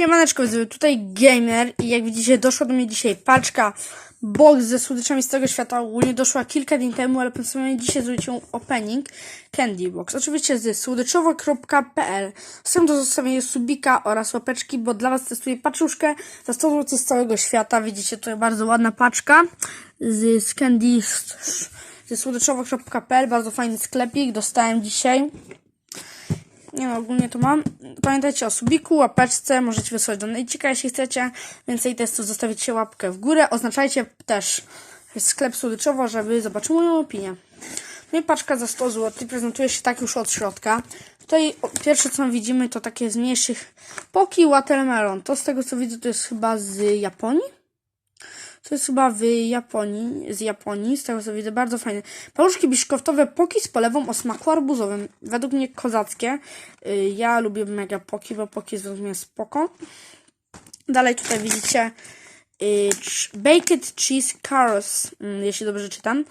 Siemaneczko, tutaj Gamer i jak widzicie doszła do mnie dzisiaj paczka box ze słodyczami z tego świata. Ogólnie doszła kilka dni temu, ale postanowiłem dzisiaj zrobić opening Candy Box. Oczywiście z słodyczowo.pl Są do zostawienia subika oraz łapeczki, bo dla was testuję paczuszkę za 100 zł z całego świata. Widzicie tutaj bardzo ładna paczka z, z Candy ze słodyczowo.pl Bardzo fajny sklepik, dostałem dzisiaj. Nie no, ogólnie to mam. Pamiętajcie o subiku, łapeczce, możecie wysłać do Nejcika, jeśli chcecie więcej testów, zostawicie łapkę w górę. Oznaczajcie też sklep słodyczowo, żeby zobaczył moją opinię. No i paczka za 100 zł prezentuje się tak już od środka. Tutaj pierwsze co widzimy to takie z mniejszych Poki Watermelon. To z tego co widzę to jest chyba z Japonii. To jest chyba w Japonii, z Japonii, z tego co widzę, bardzo fajne. Paluszki biszkoftowe poki z polewą o smaku arbuzowym. Według mnie kozackie. Y, Ja lubię mega poki, bo poki jest według mnie spoko. Dalej tutaj widzicie y, Baked Cheese Carols, mm, jeśli dobrze czytam.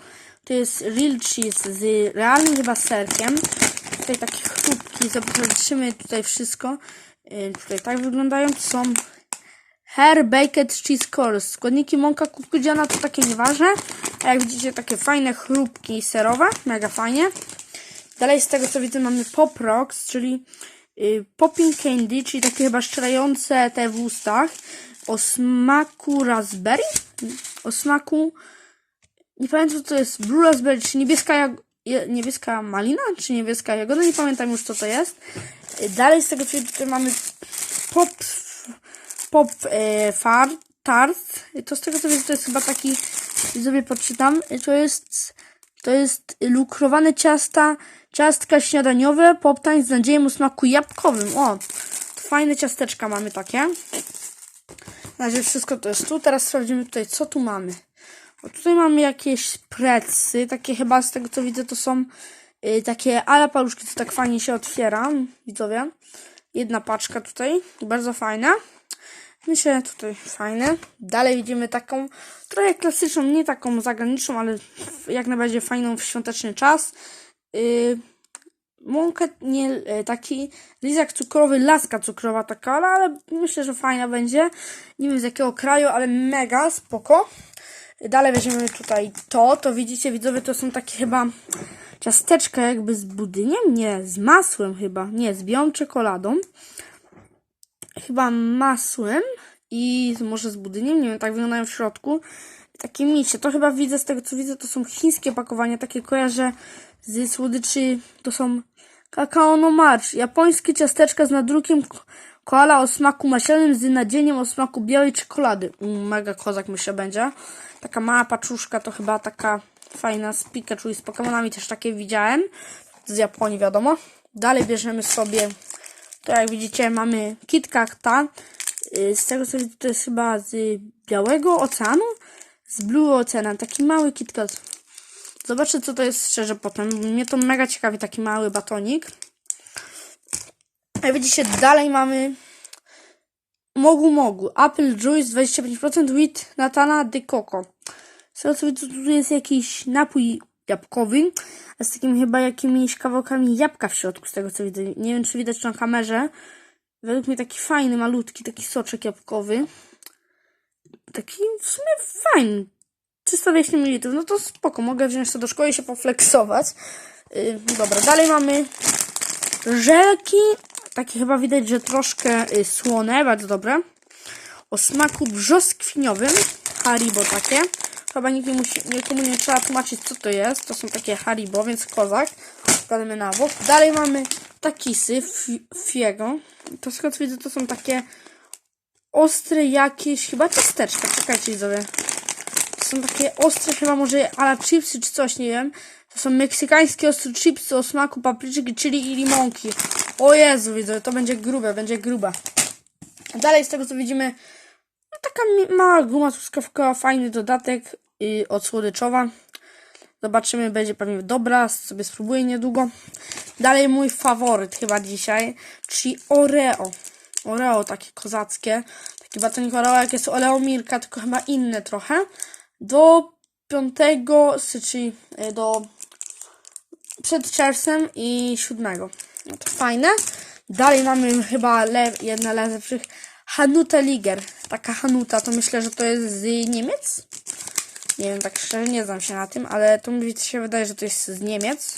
To jest real cheese z realnym chyba serkiem. Tutaj takie chrupki, zobaczymy tutaj wszystko. Y, Tutaj tak wyglądają, to są Hair Baked Cheese Curls. Składniki mąka kukurydziana to takie nieważne. A jak widzicie takie fajne chrupki serowe. Mega fajnie. Dalej z tego co widzę mamy Pop Rocks, czyli y, Popping Candy, czyli takie chyba szczerające te w ustach. O smaku raspberry. O smaku... Nie pamiętam co to jest. Blue raspberry, czy niebieska, jag- niebieska malina, czy niebieska jagoda. Nie pamiętam już co to jest. Y, Dalej z tego co widzę mamy Pop pop e, far, tart. To z tego co widzę, to jest chyba taki, sobie podczytam, to jest, to jest lukrowane ciasta, ciastka śniadaniowe, pop tań z nadzieją o smaku jabłkowym. O, fajne ciasteczka mamy takie. Na razie wszystko to jest tu. Teraz sprawdzimy tutaj, co tu mamy. O, tutaj mamy jakieś precy, takie chyba z tego co widzę, to są y, takie ala paluszki, co tak fajnie się otwiera, widzowie. Jedna paczka tutaj, bardzo fajna. Myślę tutaj fajne. Dalej widzimy taką trochę klasyczną, nie taką zagraniczną, ale jak najbardziej fajną w świąteczny czas. Yy, mąkę, nie, e, taki lizak cukrowy, laska cukrowa taka, ale, ale myślę, że fajna będzie. Nie wiem z jakiego kraju, ale mega spoko. Dalej weźmiemy tutaj to, to widzicie widzowie, to są takie chyba ciasteczka jakby z budyniem, nie, z masłem chyba, nie, z białą czekoladą chyba masłem i może z budyniem, nie wiem, tak wyglądają w środku. Takie misie, to chyba widzę z tego co widzę, to są chińskie pakowania, takie kojarzę z słodyczy, to są kakao no march, japońskie ciasteczka z nadrukiem ko- koala o smaku maślanym z nadzieniem o smaku białej czekolady. Mm, mega kozak myślę będzie. Taka mała paczuszka to chyba taka fajna z Pikachu i z Pokemonami też takie widziałem. Z Japonii wiadomo. Dalej bierzemy sobie to jak widzicie mamy KitKata. Y, Z tego co widzę to jest chyba z Białego Oceanu. Z Blue Oceanu. Taki mały KitKat. Zobaczę co to jest szczerze potem. Mnie to mega ciekawi taki mały batonik. Jak widzicie dalej mamy Mogu Mogu. Apple Juice 25% with Natana de Coco. Z tego co widzę tu jest jakiś napój jabłkowy. A z takim chyba jakimiś kawałkami jabłka w środku, z tego co widzę. Nie wiem, czy widać na kamerze. Według mnie taki fajny, malutki, taki soczek jabłkowy. Taki w sumie fajny. 320 ml, no to spoko, mogę wziąć to do szkoły i się poflexować. Yy, dobra, dalej mamy żelki. Takie chyba widać, że troszkę y, słone, bardzo dobre. O smaku brzoskwiniowym. Haribo takie. Chyba nikt nie musi, nikomu nie trzeba tłumaczyć, co to jest. To są takie Haribo, więc kozak. Kłademy na bok. Dalej mamy takisy fi- Fiego. To skąd widzę, to są takie ostre jakieś, chyba ciasteczka. Czekajcie, widzowie. To są takie ostre, chyba może ala chipsy czy coś, nie wiem. To są meksykańskie ostre chipsy o smaku papryczki, chili i limonki. O Jezu, widzę, to będzie grube, będzie grube. Dalej z tego co widzimy, taka mi- mała guma truskawkowa, fajny dodatek yy, od słodyczowa. Zobaczymy, będzie pewnie dobra, sobie spróbuję niedługo. Dalej mój faworyt chyba dzisiaj, czyli Oreo. Oreo takie kozackie. Taki batonik Oreo, jak jest Oreo Milka, tylko chyba inne trochę. Do piątego, sy- czyli y, do przed czerwcem i siódmego. No to fajne. Dalej mamy chyba le, jedne z lepszych Hanute Liger. Taka Hanuta, to myślę, że to jest z Niemiec? Nie wiem, tak szczerze nie znam się na tym, ale to mi się wydaje, że to jest z Niemiec.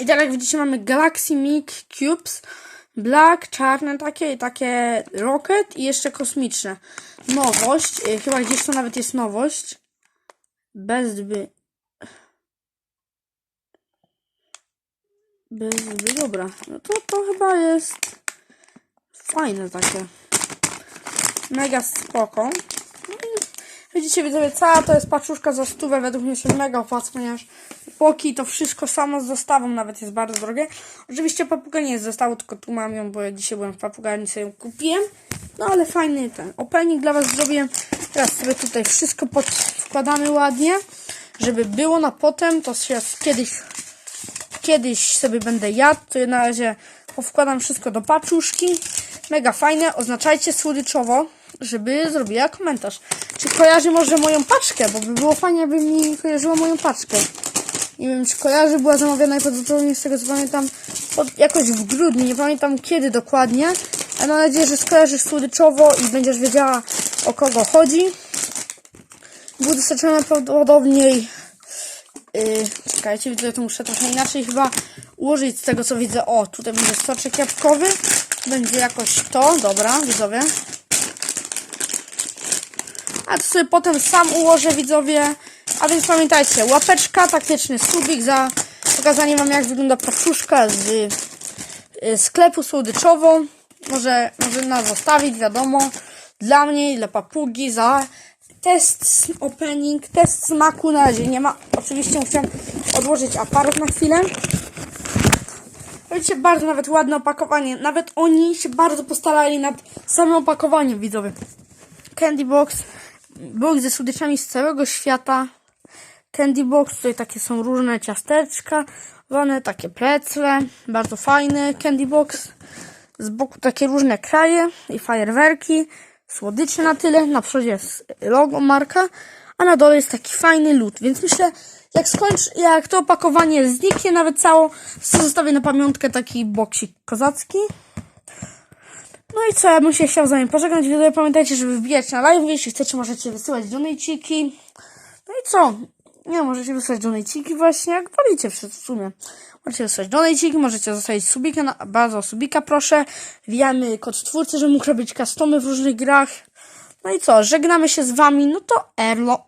I teraz jak widzicie mamy Galaxy Mic Cubes. Black, czarne takie i takie Rocket i jeszcze kosmiczne. Nowość, y, chyba gdzieś to nawet jest nowość. Bez by. Bez dobra. No to, to chyba jest fajne takie. Mega spoko. Widzicie, widzowie, cała to jest paczuszka za stówę, według mnie się mega opłaca, ponieważ póki to wszystko samo z dostawą nawet jest bardzo drogie. Oczywiście papuga nie jest z zestawu, tylko tu mam ją, bo ja dzisiaj byłem w papugarni, sobie ją kupiłem. No ale fajny ten opening dla Was zrobiłem. Teraz sobie tutaj wszystko pod, wkładamy ładnie, żeby było na potem, to się kiedyś, kiedyś sobie będę jadł, to na razie powkładam wszystko do paczuszki. Mega fajne, oznaczajcie słodyczowo, żeby zrobiła komentarz. Czy kojarzy może moją paczkę, bo by było fajnie, jakby mi kojarzyła moją paczkę. Nie wiem, czy kojarzy, była zamawiana najprawdopodobniej z tego co pamiętam pod, jakoś w grudniu, nie pamiętam kiedy dokładnie, ale mam nadzieję, że skojarzysz słodyczowo i będziesz wiedziała o kogo chodzi. Był dostarczony najprawdopodobniej Yy, czekajcie, widzę, to muszę trochę inaczej chyba ułożyć z tego co widzę. O, tutaj będzie soczek jabłkowy. Będzie jakoś to, dobra, widzowie. A to sobie potem sam ułożę, widzowie. A więc pamiętajcie, łapeczka, taktyczny subik za pokazanie wam jak wygląda paczuszka z y, sklepu słodyczowo. Może, może nas zostawić, wiadomo. Dla mnie i dla papugi za test opening, test smaku na razie nie ma. Oczywiście musiałem odłożyć aparat na chwilę. Widzicie, bardzo nawet ładne opakowanie. Nawet oni się bardzo postarali nad samym opakowaniem, widzowie. Candy Box, box ze słodyczami z całego świata. Candy Box, tutaj takie są różne ciasteczka, zwane takie precle, bardzo fajny Candy Box. Z boku takie różne kraje i fajerwerki, słodycze na tyle, na przodzie jest logo marka, a na dole jest taki fajny lód, więc myślę, jak skończy, jak to opakowanie zniknie nawet cało, to zostawię na pamiątkę taki boksik kozacki. No i co, ja bym się chciał z wami pożegnać. Pamiętajcie, żeby wbijać na live. Jeśli chcecie, możecie wysyłać donajciki. No i co? Nie, możecie wysłać donajciki właśnie, jak wolicie w sumie. Możecie wysłać donajciki, możecie zostawić subika, na, bardzo subika proszę. Wbijamy kod twórcy, żeby mógł robić customy w różnych grach. No i co, żegnamy się z wami, no to Erlo.